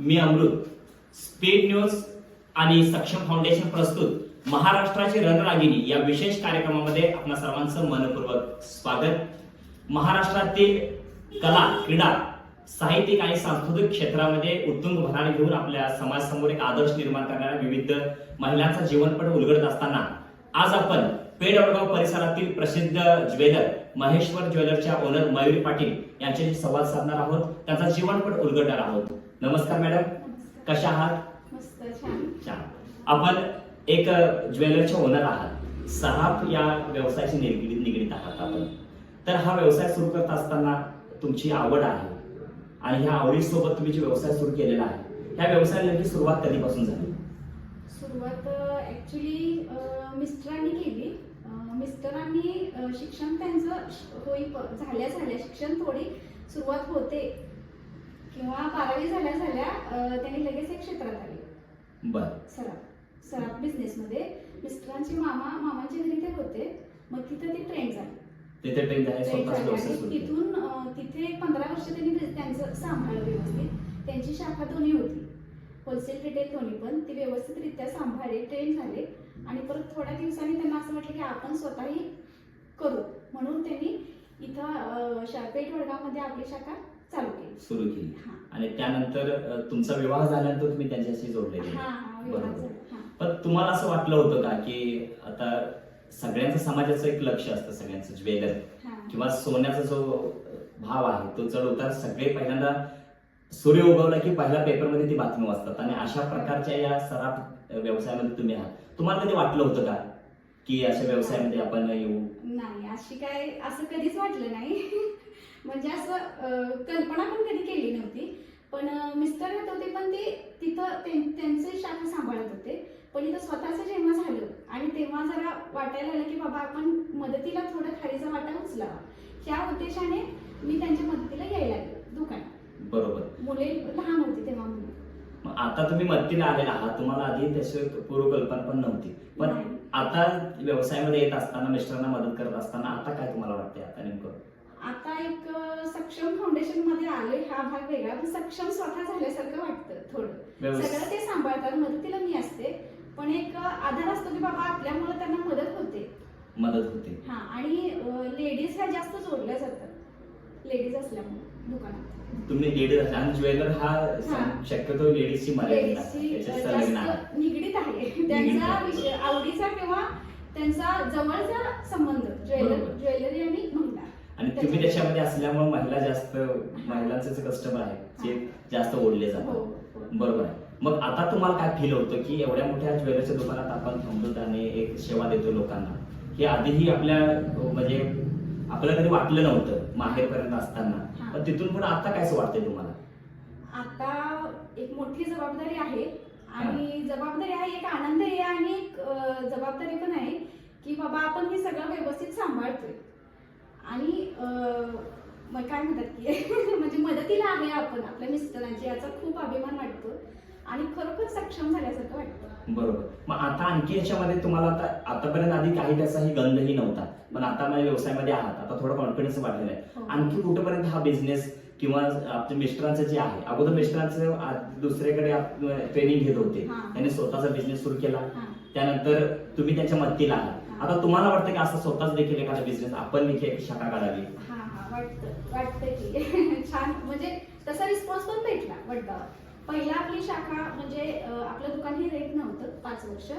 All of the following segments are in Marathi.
मी अमृत. स्पीड न्यूज आणि सक्षम फाउंडेशन प्रस्तुत. महाराष्ट्राची रणरागिणी या विशेष कार्यक्रमामध्ये आपणा सर्वांचं मनपूर्वक स्वागत. महाराष्ट्रातील कला क्रीडा साहित्यिक आणि सांस्कृतिक क्षेत्रामध्ये उत्तुंग भरारी घेऊन आपल्या समाजासमोर एक आदर्श निर्माण करणाऱ्या विविध महिलांचा जीवनपट उलगडत असताना आज आपण पेडगाव परिसरातील प्रसिद्ध ज्वेलर महेश्वर ज्वेलरच्या ओनर मयुरी पाटील यांच्याशी संवाद साधणार आहोत. त्यांचा जीवनपट उलगडणार आहोत. नमस्कार मॅडम. कशा आहात? छान. आपण एक ज्वेलरचे ओनर आहात. सराफ या व्यवसायाशी निगडीत निगडीत आहात आपण. तर हा व्यवसाय सुरू करत असताना तुमची आवड आहे. आणि ह्या आवडीसोबत तुम्ही जो व्यवसाय सुरू केलेला आहे ह्या व्यवसायाला नेमकी सुरुवात कधीपासून झाली? सुरुवात ऍक्च्युली मिस्टरांनी केली. मिस्टरांनी शिक्षण त्यांचं होई झाल्या झाल्या. शिक्षण थोडी सुरुवात होते. किंवा बारावी झाल्या झाल्या त्यांनी लगेच एक क्षेत्रात आले बर. सराफ. सराफ बिझनेसमध्ये. मिस्टरांचे मामा मामाच्या घरी ते होते. मग तिथं ती ट्रेंड झाली. तिथे ट्रेन झाले तिथून तिथे एक पंधरा वर्ष त्यांनी त्यांचं सांभाळलं व्यवस्थित. त्यांची शाखा दोन्ही होती. होलसेल रिटेल दोन्ही पण. ती व्यवस्थितरित्या सांभाळले ट्रेन झाले. आणि परत थोड्या दिवसांनी त्यांना असं वाटलं की आपण स्वतःही करू. म्हणून त्यांनी इथं पेठ वडगावमध्ये आपली शाखा चालू केली. सुरू केली. हा. आणि त्यानंतर अ, तुमचा विवाह झाल्यानंतर तुम्ही त्यांच्याशी जोडले गेले. हा हा विवाह बरोबर. झाला. हा. पण तुम्हाला असं वाटलं होतं का की आता सगळ्यांचं समाजाचं एक लक्ष असतं सगळ्यांचं ज्वेलर. हा. किंवा सोन्याचा जो भाव आहे तो चढ उतार सगळे पहिल्यांदा सूर्य उगवला की पहिल्या पेपरमध्ये ती बातमी वाचतात. आणि अशा प्रकारच्या या सराफ व्यवसायामध्ये तुम्ही आहात. तुम्हाला कधी वाटलं होतं का की अशा व्यवसायामध्ये आपण येऊ? नाही अशी काय असं कधीच वाटलं नाही. म्हणजे असं कल्पना पण कधी केली नव्हती. पण मिस्टर येत होते पण ते तिथं त्यांचे शाखा सांभाळत होते. पण इथं स्वतःचं जेव्हा झालं आणि तेव्हा जरा वाटायला लागलं की बाबा आपण मदतीला थोडं खालीचा वाटा उचलावा ह्या उद्देशाने मी त्यांच्या मदतीला यायला लागले दुकानात. बरोबर. मुले लहान होती तेव्हा मुले. आता तुम्ही मदतीला आलेला आहात तुम्हाला आधी त्याची पूर्वकल्पना पण नव्हती. पण. आता व्यवसायामध्ये येत असताना मिस्टरांना मदत करत असताना आता काय तुम्हाला वाटते आता नेमकं आता एक अं, सक्षम फाउंडेशनमध्ये आले हा भाग वेगळा. पण सक्षम स्वतः झाल्यासारखं वाटतं थोडं. सगळं ते सांभाळतात मदतीला मी असते. पण एक आधार असतो की बाबा आपल्यामुळे त्यांना मदत होते. मदत होते. हा आणि लेडीज ह्या जास्त जोडल्या जातात. लेडीज असल्यामुळे दुकानात. तुम्ही लेडीज आणि ज्वेलर हा. शक्यतो लेडीजची निगडीत आहे. त्यांचा आवडीचा किंवा त्यांचा जवळचा संबंध ज्वेलर. ज्वेलरी आणि तुम्ही त्याच्यामध्ये असल्यामुळे महिला जास्त महिलांचे जे कस्टमर आहे ते जास्त ओढले हो जातात. हो. बरोबर आहे. मग आता तुम्हाला काय फील होतं की एवढ्या मोठ्या ज्वेलरीच्या दुकानात आपण थांबतो आणि एक सेवा देतो लोकांना. हे आधीही आपल्या म्हणजे आपल्याला कधी वाटलं नव्हतं माहेरपर्यंत असताना. हा. पण तिथून पण आता काय वाटतंय तुम्हाला? आता एक मोठी जबाबदारी आहे आणि जबाबदारी आहे एक आनंद आहे आणि एक जबाबदारी पण आहे की बाबा आपण हे सगळं व्यवस्थित सांभाळतोय. आणि काय म्हणतात की म्हणजे मदतीला आहे आपण आपल्या मिस्टरांची. याचा खूप अभिमान वाटतो आणि खरोखर सक्षम झाल्यासारखं वाटतं. बरोबर. मग आता आणखी याच्यामध्ये तुम्हाला आता आतापर्यंत आधी काही त्याचाही गंधही नव्हता. पण आता माझ्या व्यवसायामध्ये आहात. आता थोडं कॉन्फिडन्स वाढलेला आहे. हो. आणखी कुठेपर्यंत हा बिझनेस किंवा आपल्या मिस्टरांचं जे आहे अगोदर मिस्टरांचं दुसरीकडे ट्रेनिंग घेत होते. त्यांनी स्वतःचा बिझनेस सुरू केला. त्यानंतर तुम्ही त्यांच्या मदतीला आहात. आता तुम्हाला वाटतं की असं स्वतःच देखील एखादा बिझनेस आपण देखील एक शाखा काढावी? हा हा वाटतं वाटतं की. छान. म्हणजे तसा रिस्पॉन्स पण भेटला वडगावात पहिला आपली शाखा म्हणजे आपलं दुकान हे रेट नव्हतं पाच वर्ष.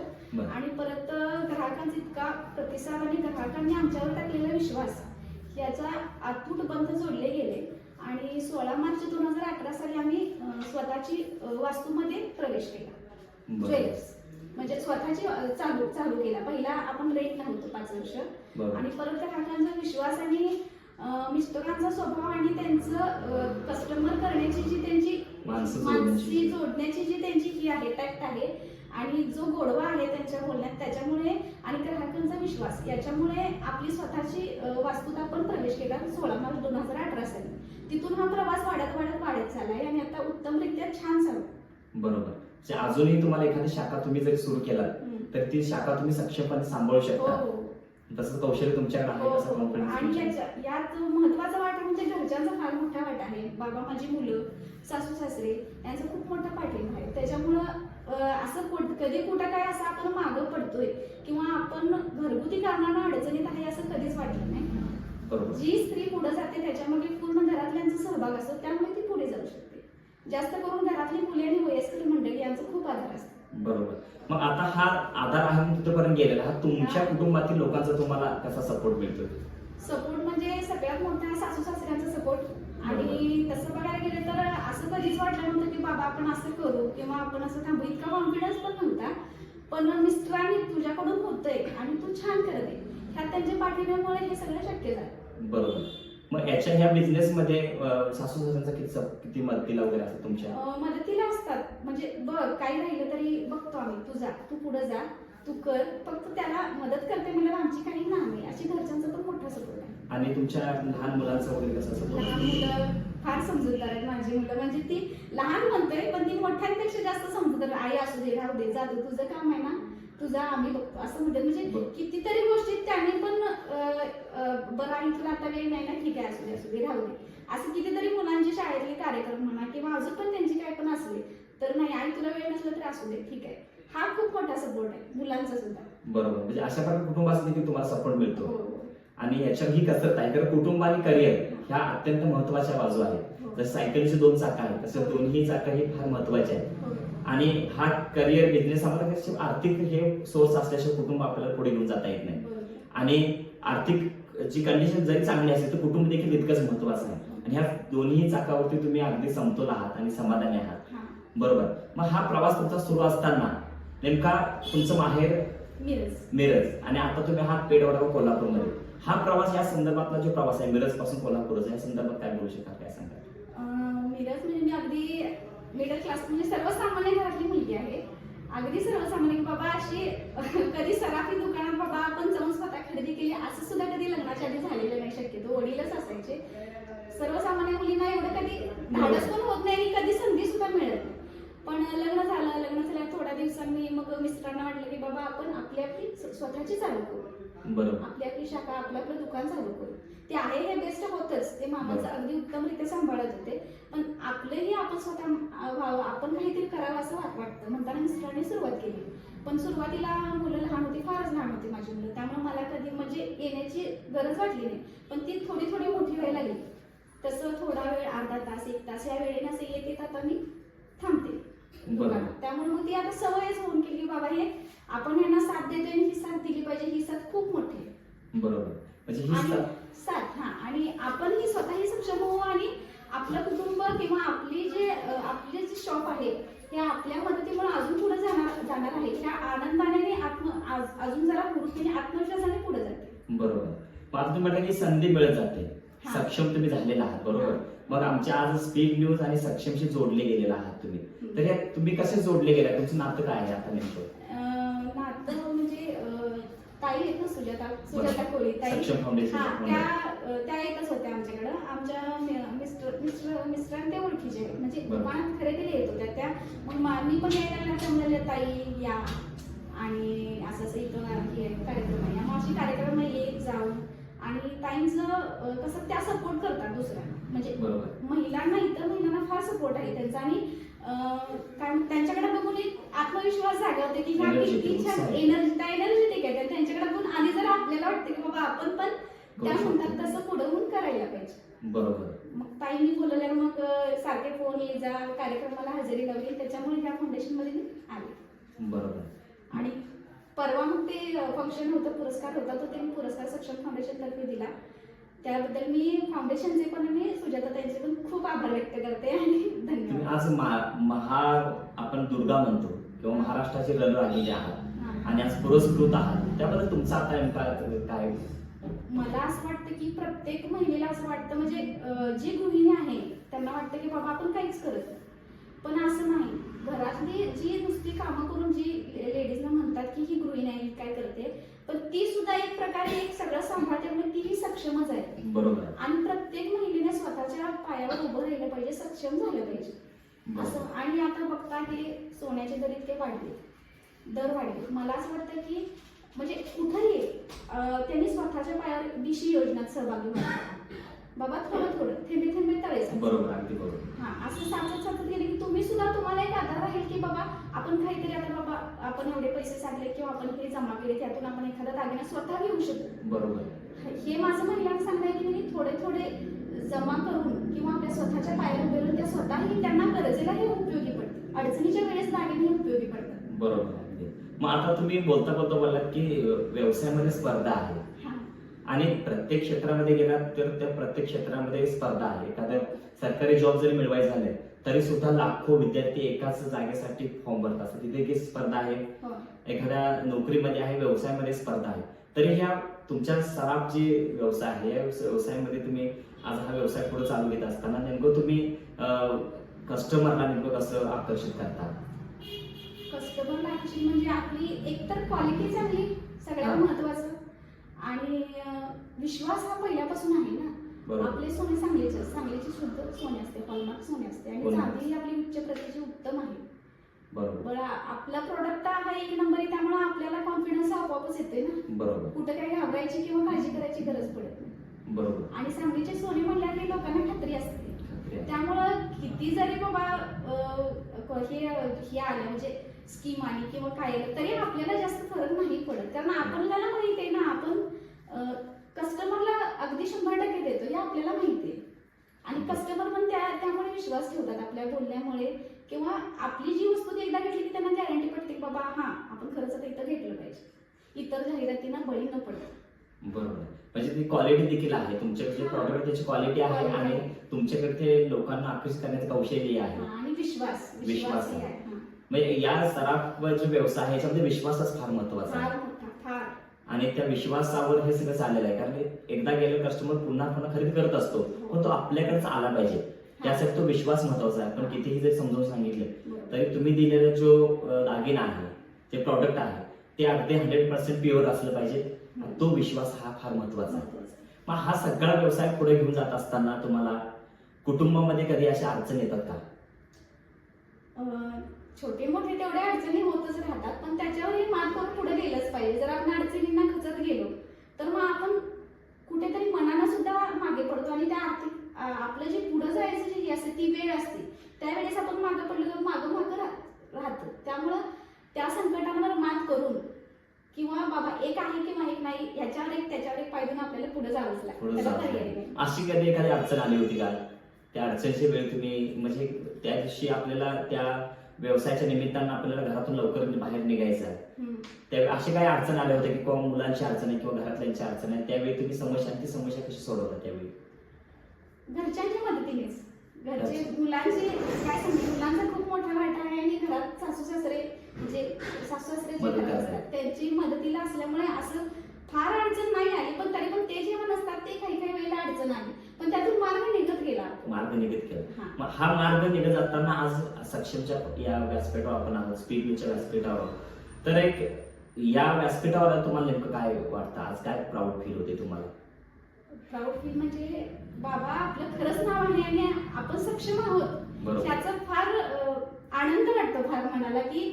आणि परत ग्राहकांचा इतका प्रतिसाद आणि ग्राहकांनी आमच्यावर टाकलेला विश्वास याचा अतूट बंध जोडले गेले. आणि सोळा मार्च दोन हजार अठरा साली आम्ही स्वतःची वास्तूमध्ये प्रवेश केला. ज्वेलर्स. म्हणजे स्वतःची चालू चालू केला. पहिला आपण रेट नव्हतं पाच वर्ष. आणि परत ग्राहकांचा विश्वास आणि मिस्टरांचा स्वभाव आणि त्यांचं कस्टमर करण्याची जी त्यांची माणसं जोडण्याची. जी त्यांची ही आहे टॅक्ट आहे आणि जो गोडवा आहे त्यांच्या बोलण्यात त्याच्यामुळे आणि ग्राहकांचा विश्वास याच्यामुळे आपली स्वतःची वास्तूत आपण प्रवेश केला. सोळा मार्च दोन हजार अठरा साली. तिथून हा प्रवास वाढत वाढत वाढत चाललाय आणि आता उत्तमरित्या छान चालू आहे. बरोबर. जे अजूनही तुम्हाला एखादी शाखा तुम्ही जरी सुरू हम्म. तर ती शाखा तुम्ही सक्षमपणे सांभाळू हो शकता. हो. तसंच कौशल्य तुमच्याकडे हो आहे तसा हो. कॉन्फिडन्स आणि याच्या- यात महत्त्वाचा वाटा म्हणजे घरच्या घरच्यांचा फार मोठा वाटा आहे. बाबा माझी मुलं सासू सासरे यांचा खूप मोठा पाठिंबा आहे. त्याच्यामुळं असं कुठ- कधी कुठं काय असं आपण मागं पडतोय किंवा आपण घरगुती कारणानं अडचणीत आहे असं कधीच वाटलं नाही. जी स्त्री पुढे जाते त्याच्यामध्ये पूर्ण घरातल्यांचा सहभाग असतो त्यामुळे ती पुढे जाऊ शकते. जास्त करून घरातली मुले आणि वयस्कर मंडळी यांचा खूप आधार असतो. बरोबर. मग आता हा आधार आहे तिथपर्यंत गेलेला हा तुमच्या कुटुंबातील लोकांचा तुम्हाला कसा सपोर्ट मिळतो सपोर्ट म्हणजे सगळ्यात मोठा सासू सासऱ्यांचा सपोर्ट आणि तसं बघायला गेलं तर असं कधीच वाटलं नव्हतं की बाबा आपण असं करू किंवा आपण असं थांबू. इतका कॉन्फिडन्स पण नव्हता. पण मिस्टरांनी तुझ्याकडून होतंय आणि तू छान करत. आहे ह्या त्यांच्या पाठिंब्यामुळे हे सगळं शक्य झालं. बरोबर. मग याच्या ह्या बिझनेस मध्ये अं, सासू सासऱ्यांचा किती सप- किती मदतीला वगैरे असतं तुमच्या? अं, मदतीला असतात. म्हणजे बघ काही राहिलं तरी बघतो आम्ही. तू जा तू पुढे जा तू कर. फक्त त्याला मदत करते म्हणजे आमची काही ना नाही. अशी घरच्यांचा पण मोठा सपोर्ट आहे. आणि तुमच्या लहान मुलांचा वगैरे कसा सपोर्ट लहान मुलं फार समजूतदार आहेत माझी मुलं. म्हणजे ती लहान म्हणतोय पण ती मोठ्यांपेक्षा जास्त समजूतदार. आई असू दे राहू दे दे तुझं काम आहे ना. तुझा आम्ही बघतो. असं म्हणतात. म्हणजे. कितीतरी गोष्टीत त्याने पण बरं तुला आता वेळ नाही ना? ठीक आहे असू दे असू दे राहू दे. असं कितीतरी मुलांचे शाळेतले कार्यक्रम म्हणा किंवा अजून पण त्यांची काय पण असले तर नाही आई तुला वेळ नसला तर असू दे ठीक आहे. हा खूप मोठा सपोर्ट आहे मुलांचा सुद्धा. बरोबर. म्हणजे अशा प्रकारे कुटुंबाचा देखील तुम्हाला सपोर्ट मिळतो. हो. आणि याच्यावर ही कसरत आहे तर कुटुंब आणि करिअर ह्या अत्यंत महत्त्वाच्या बाजू आहेत. हो. जसं सायकलचे दोन चाकं आहेत तसं दोन्ही चाकं हे फार महत्त्वाचे आहेत. हो. आणि हा करिअर बिझनेस आम्हाला कसे आर्थिक हे सोर्स असल्याशिवाय कुटुंब आपल्याला पुढे घेऊन जाता येत नाही. आणि आर्थिक जी कंडिशन जरी चांगली असेल तर कुटुंब देखील तितकंच महत्वाचं आहे. आणि ह्या दोन्ही चाकावरती तुम्ही अगदी समतोल आहात आणि समाधानी आहात. हा. बरोबर. मग हा प्रवास तुमचा सुरू असताना नेमका तुमचं माहेर? मिरज. आणि आता तुम्ही आहात पेडवडा कोल्हापूरमध्ये. हा प्रवास या संदर्भातला जो प्रवास आहे मिरजपासून कोल्हापूरचा या संदर्भात काय बोलू शकाल काय सांगा मिरज म्हणजे मी अगदी मिडल क्लास म्हणजे सर्वसामान्य घरातली मुलगी आहे. अगदी सर्वसामान्य की बाबा अशी कधी सराफी दुकानात बाबा आपण जाऊन स्वतः खरेदी केली असं सुद्धा कधी लग्नाच्या आधी झालेलं नाही शक्यतो वडीलच असायचे. सर्वसामान्य मुलींना एवढं कधी धाडस पण होत नाही आणि कधी संधी सुद्धा मिळत नाही. पण लग्न झालं लग्न झाल्या थोड्या दिवसांनी मग मिस्टरांना वाटलं की बाबा आपण आपली आपली स्वतःची चालू करू. बरोबर. आपली आपली शाखा आपलं आपलं दुकान चालू करू. ते आहे हे बेस्ट होतच. ते मामाचं. अगदी उत्तमरित्या सांभाळत होते. पण आपलंही आपण स्वतः व्हावं आपण काहीतरी करावं असं वाट वाटतं. म्हणताना मिस्टरांनी सुरुवात केली. पण सुरुवातीला मुलं लहान होती फारच लहान होती माझी मुलं. त्यामुळे मला कधी म्हणजे येण्याची गरज वाटली नाही. पण ती थोडी थोडी मोठी व्हायला लागली. तसं थोडा वेळ अर्धा तास एक तास या वेळेने असं येत येत आता मी थांबते. त्यामुळे मग ती आता सवयच होऊन गेली बाबा हे आपण यांना साथ देतोय आणि ही साथ दिली पाहिजे ही साथ खूप मोठी आहे. बरोबर. म्हणजे ही आणि सा- साथ हा. आणि आपण ही स्वतःही सक्षम होऊ आणि आपलं कुटुंब किंवा आपली जे अ, आपले जे शॉप आहे हे आपल्या मदतीमुळे अजून पुढे जाणार जाणार आहे. ह्या आनंदाने आणि आत्म आज- अजून जरा हुरूपीने आत्मविश्वासाने पुढे जाते बरोबर. मग आता संधी मिळत जाते. हा. सक्षम तुम्ही झालेला आहात बरोबर. मग आमच्या आज स्पीड न्यूज आणि सक्षमशी जोडले गेलेला आहात तुम्ही. तर तुम्ही कसे जोडले गेला? तुमचं नातं काय आहे आता नेमकं? ताई आहेत ना सुजाता सुजाता कोळी ताई. सक्षम फाउंडेशन हा त्या त्या येतच होत्या आमच्याकडं. आमच्या मिस्टर मिस्टर मिस्टर ते ओळखीचे. म्हणजे बरं. दुकानात खरेदीला येत होत्या त्या. मग मा- मी पण यायला लागल्या त्या म्हणाल्या ताई या. आणि असं असं इथं हे कार्यक्रम आहे. मग अशी कार्यक्रम येत जाऊन आणि ताईंचं अ, कसं त्या सपोर्ट करतात दुसऱ्यांना. म्हणजे बरोबर. महिलांना इतर महिलांना फार सपोर्ट आहे त्यांचा. आणि म्हणतात, त्यांच्याकडे बघून एक आत्मविश्वास जागा होते की ह्या किती छान. एनर्जी त्या एनर्जेटिक आहे. त्यांच्याकडे बघून आणि जर आपल्याला वाटतं की बाबा आपण पण त्या म्हणतात. तसं पुढे होऊन करायला पाहिजे. बरोबर. मग ताईंनी बोलवल्यावर मग सारखे फोन ये जा कार्यक्रमाला हजेरी लावली. त्याच्यामुळे ह्या फाउंडेशनमध्ये मी आले. बरोबर. आणि परवा मग ते फंक्शन होतं पुरस्कार होता तो त्यांनी पुरस्कार सक्षम फाउंडेशन तर्फे दिला. त्याबद्दल मी फाउंडेशनचे पण आणि सुजाता त्यांचे पण खूप आभार व्यक्त करते आणि धन्यवाद आज मा- महा आपण दुर्गा म्हणतो किंवा महाराष्ट्राचे रणरागिले आहात हा. आणि आज पुरस्कृत आहात त्याबद्दल तुमचा आता नेमका काय मला असं वाटतं की प्रत्येक महिलेला असं वाटतं म्हणजे जी गृहिणी आहे त्यांना वाटतं की बाबा आपण काहीच करत. पण असं नाही घरातली जी नुसती कामं करून जी लेडीजला म्हणतात की ही गृहिणी आहे काय करते पण ती सुद्धा एक प्रकारे एक सगळं सांभाळते म्हणजे तीही सक्षमच आहे. बरोबर. आहे. आणि प्रत्येक महिलेने स्वतःच्या पायावर उभं राहिलं पाहिजे सक्षम झालं पाहिजे. बरोबर. असं. आणि आता बघता की सोन्याचे दर इतके वाढले. दर वाढले. मला असं वाटतं की म्हणजे कुठंही अं, त्यांनी स्वतःच्या पायावर दिशी योजनात सहभागी व्हावं. बाबा थोडं थोडं. थेंबे असं साचत साचत गेले की तुम्ही सुद्धा तुम्हाला एक आधार राहील की बाबा आपण काहीतरी आता बाबा आपण एवढे पैसे साठले किंवा आपण हे जमा केले त्यातून आपण एखादा दागिना स्वतः घेऊ शकतो. बरोबर. हे माझं महिलांना सांगणं की त्यांनी थोडे थोडे जमा करून किंवा आपल्या स्वतःच्या पायावर उभे राहून त्या स्वतःही त्यांना गरजेला हे उपयोगी पडते. अडचणीच्या वेळेस दागिने हे उपयोगी पडतात. बरोबर अगदी. मग आता तुम्ही बोलता बोलता बोललात की व्यवसायामध्ये स्पर्धा आहे. हा आणि प्रत्येक क्षेत्रामध्ये गेलात तर त्या प्रत्येक क्षेत्रामध्ये स्पर्धा आहे. एखाद्या सरकारी जॉब जरी मिळवायचे झाले तरी सुद्धा लाखो विद्यार्थी एकाच जागेसाठी फॉर्म भरत असतात तिथे एक स्पर्धा आहे. हो. एखाद्या नोकरीमध्ये आहे व्यवसायामध्ये स्पर्धा आहे. तरी ह्या तुमच्या सराफ जे व्यवसाय आहे या व्यवसाय- व्यवसायामध्ये तुम्ही आज हा व्यवसाय पुढे चालू घेत असताना नेमकं तुम्ही कस्टमरला नेमकं कसं आकर्षित करता? कस्टमरला म्हणजे आपली एकतर क्वालिटी चांगली सगळ्यात. महत्वाचं आणि विश्वास हा पहिल्यापासून आहे ना. आपले सोने सांगलीचे सांगलीची शुद्ध सोने असते हॉलमार्क सोने असते. आणि. चांदी ही आपली उच्च प्रतीची उत्तम आहे. बरोबर. बरं आपला प्रोडक्ट हा एक नंबर आहे त्यामुळे आपल्याला कॉन्फिडन्स आपोआपच येते ना. बरोबर. कुठं काही घाबरायची किंवा काळजी करायची गरज पडत नाही. बरोबर. आणि सांगलीचे सोने म्हणल्यावर की लोकांना खात्री असते. त्यामुळं किती जरी बाबा हे हे आलं म्हणजे स्कीम आली किंवा काय आलं तरी आपल्याला जास्त फरक नाही पडत. कारण आपल्याला माहिती आहे ना आपण कस्टमरला अगदी शंभर टक्के देतो हे आपल्याला माहिती आहे. आणि कस्टमर पण त्या त्यामुळे विश्वास ठेवतात आपल्या बोलण्यामुळे. किंवा आपली जी वस्तू ती एकदा घेतली की त्यांना गॅरंटी पडते की बाबा हा आपण खरंच आता इथं घेतलं पाहिजे. इतर जाहिरातींना बळी न पडत बरोबर. म्हणजे ती क्वालिटी देखील आहे. तुमच्याकडे प्रॉडक्ट त्याची क्वालिटी आहे आणि. तुमच्याकडे ते लोकांना आकर्षित करण्याचं कौशल्य आहे. आणि विश्वास विश्वास आहे. हा. म्हणजे या सराफ जो व्यवसाय आहे याच्यामध्ये विश्वासच फार महत्त्वाचा आहे. फार मोठा फार. आणि त्या विश्वासावर हे सगळं चाललेलं आहे कारण एकदा गेलं कस्टमर पुन्हा पुन्हा खरेदी करत असतो पण तो आपल्याकडेच आला पाहिजे. त्यासाठी तो विश्वास महत्त्वाचा आहे. पण कितीही जर समजावून सांगितलं. तरी तुम्ही दिलेला जो दागिना आहे जे प्रॉडक्ट आहे ते अगदी हंड्रेड पर्सेंट प्युअर असलं पाहिजे. तो विश्वास हा फार महत्त्वाचा आहे. मग हा सगळा व्यवसाय पुढे घेऊन जात असताना तुम्हाला कुटुंबामध्ये कधी अशा अडचणी येतात का? छोटे मोठे तेवढ्या अडचणी होतच राहतात पण त्याच्यावरही मात करून पुढे गेलंच पाहिजे. जर आपण अडचणींना खचत गेलो तर मग आपण कुठेतरी मनानं सुद्धा मागे पडतो आणि त्या आर्थिक आपलं जे पुढे जायचं जे असते ती वेळ असते त्यावेळेस आपण मागं पडलो तर मागं मागं राह- राहतो. त्यामुळं त्या संकटांवर मात करून किंवा बाबा एक आहे किंवा एक नाही ह्याच्यावर एक त्याच्यावर एक देऊन आपल्याला पुढे जावंच लागतं. अशी कधी एखादी अडचण आली होती का? त्या अडचणीची वेळ तुम्ही म्हणजे त्या दिवशी आपल्याला त्या व्यवसायाच्या निमित्तानं आपल्याला घरातून लवकर बाहेर निघायचं आहे. त्यावेळी अशी काही अडचण आल्या होत्या की किंवा मुलांची अडचण आहे किंवा घरातल्यांची अडचण आहे त्यावेळी तुम्ही समस्या ती समस्या कशी सोडवता त्यावेळी घरच्यांच्या मदतीनेच घरचे. मुलांचे काय सांगते मुलांचा खूप मोठा वाटा आहे आणि घरात सासू सासरे म्हणजे सासू सासरे त्यांची मदतीला असल्यामुळे असं फार अडचण नाही आली पण तरी पण ते जेव्हा नसतात ते काही काही वेळेला अडचण आली. पण त्यातून मार्ग निघत गेला. मार्ग निघत हा. मग हा मार्ग निघत जाताना आज सक्षमच्या या व्यासपीठावर आपण आहोत स्पीडच्या व्यासपीठावर. तर एक या व्यासपीठावर तुम्हाला नेमकं काय वाटतं? आज काय प्राऊड फील होते तुम्हाला? प्राऊड फील म्हणजे बाबा आपलं खरंच नाव आहे आणि आपण सक्षम आहोत. त्याचा फार आनंद वाटतो फार मनाला की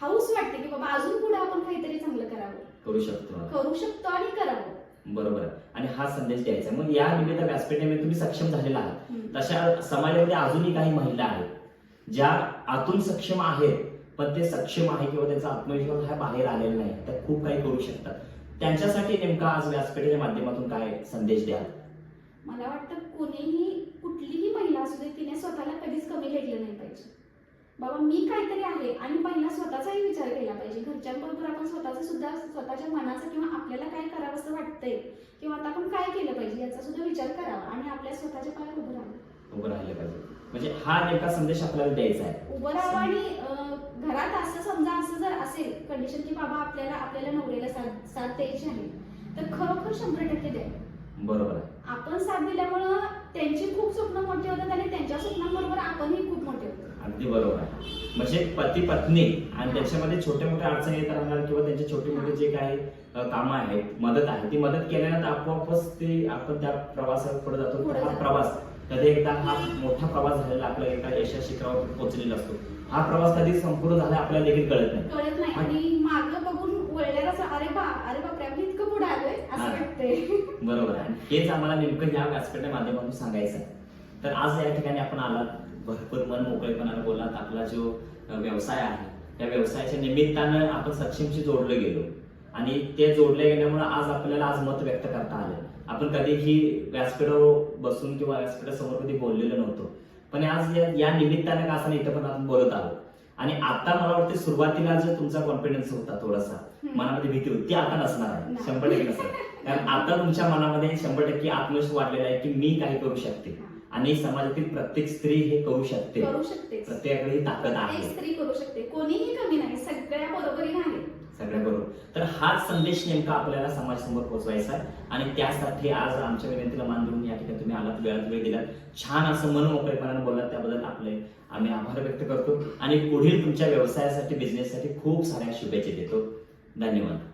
हाऊस वाटते की बाबा अजून पुढे आपण काहीतरी चांगलं करावं. करू शकतो करू शकतो आणि करावं. बरोबर आहे. आणि हा संदेश द्यायचा. मग या निमित्त व्यासपीठामध्ये तुम्ही सक्षम झालेला आहात. तशा समाजामध्ये अजूनही काही महिला आहेत ज्या आतून सक्षम आहेत पण ते सक्षम आहे किंवा त्यांचा आत्मविश्वास हा बाहेर आलेला नाही. त्या खूप काही करू शकतात. त्यांच्यासाठी नेमका आज व्यासपीठाच्या माध्यमातून काय संदेश द्याल? मला वाटतं कोणीही कुठलीही महिला असू दे तिने स्वतःला कधीच कमी लेखलं नाही पाहिजे. बाबा मी काहीतरी आहे. आणि पहिला स्वतःचाही विचार केला पाहिजे. घरच्यांबरोबर आपण स्वतःचा सुद्धा स्वतःच्या मनाचा किंवा आपल्याला काय करावंसं वाटतंय किंवा आता आपण काय केलं पाहिजे याचा सुद्धा विचार करावा आणि आपल्या स्वतःच्या पायावर उभं राहावं. उभं राहिलं पाहिजे. म्हणजे हा नेमका संदेश आपल्याला द्यायचा आहे. उभं राहावं आणि घरात असं समजा असं जर असेल कंडिशन की बाबा आपल्याला आपल्याला नवऱ्याला साथ साथ द्यायची आहे तर खरोखर शंभर टक्के द्या. बरोबर आहे. आपण साथ दिल्यामुळं त्यांची खूप स्वप्न मोठी होतात आणि त्यांच्या स्वप्नांबरोबर आपणही खूप मोठे होतो. अगदी बरोबर. आहे म्हणजे पती पत्नी आणि त्याच्यामध्ये छोट्या मोठ्या अडचणी येत राहणार किंवा त्यांचे छोटे मोठे जे काही कामं आहेत मदत आहे ती मदत केल्यानंतर आपोआपच ते आपण त्या प्रवासात पुढे जातो. हा. प्रवास कधी एकदा हा मोठा प्रवास झालेला आपला एका यशा शिखरावर पोहोचलेला असतो. हा प्रवास कधी संपूर्ण झाला आपल्याला देखील कळत नाही. कळत नाही. आणि मागं बघून वळल्याला असं अरे बा अरे बापरे आपण इतकं पुढे आलोय असं. वाटतंय. बरोबर आहे. हेच आम्हाला नेमकं या व्यासपीठाच्या माध्यमातून सांगायचं तर आज या ठिकाणी आपण आलात. भरपूर मन मोकळेपणाने बोललात आपला जो व्यवसाय आहे त्या व्यवसायाच्या निमित्तानं आपण सक्षमशी जोडले गेलो. आणि ते जोडले गेल्यामुळे आज आपल्याला आज मत व्यक्त करता आलं. आपण कधीही व्यासपीठावर बसून किंवा व्यासपीठासमोर कधी बोललेलो नव्हतो. पण आज या- निमित्तानं का असं इथं पण आपण बोलत आहोत? आणि आता मला वाटतं सुरुवातीला जो तुमचा कॉन्फिडन्स होता थोडासा. मनामध्ये भीती होती ती आता नसणार आहे. शंभर टक्के नसणार. कारण आता तुमच्या मनामध्ये शंभर टक्के आत्मविश्वास वाढलेला आहे की मी काही करू शकते. आणि समाजातील प्रत्येक स्त्री हे करू शकते. करू शकते. प्रत्येकाकडे ही ताकद आहे. स्त्री करू शकते. कोणीही कमी नाही सगळ्या बरोबरीने आहे सगळ्या बरोबर. तर हाच संदेश नेमका आपल्याला समाजासमोर पोहोचवायचा आहे. आणि त्यासाठी आज आमच्या विनंतीला मान देऊन या ठिकाणी तुम्ही आलात वेळात वेळ दिलात. छान असं मन मोकळेपणाने बोललात. त्याबद्दल आपले आम्ही आभार व्यक्त करतो. आणि पुढील तुमच्या व्यवसायासाठी बिझनेससाठी खूप साऱ्या शुभेच्छा देतो. धन्यवाद.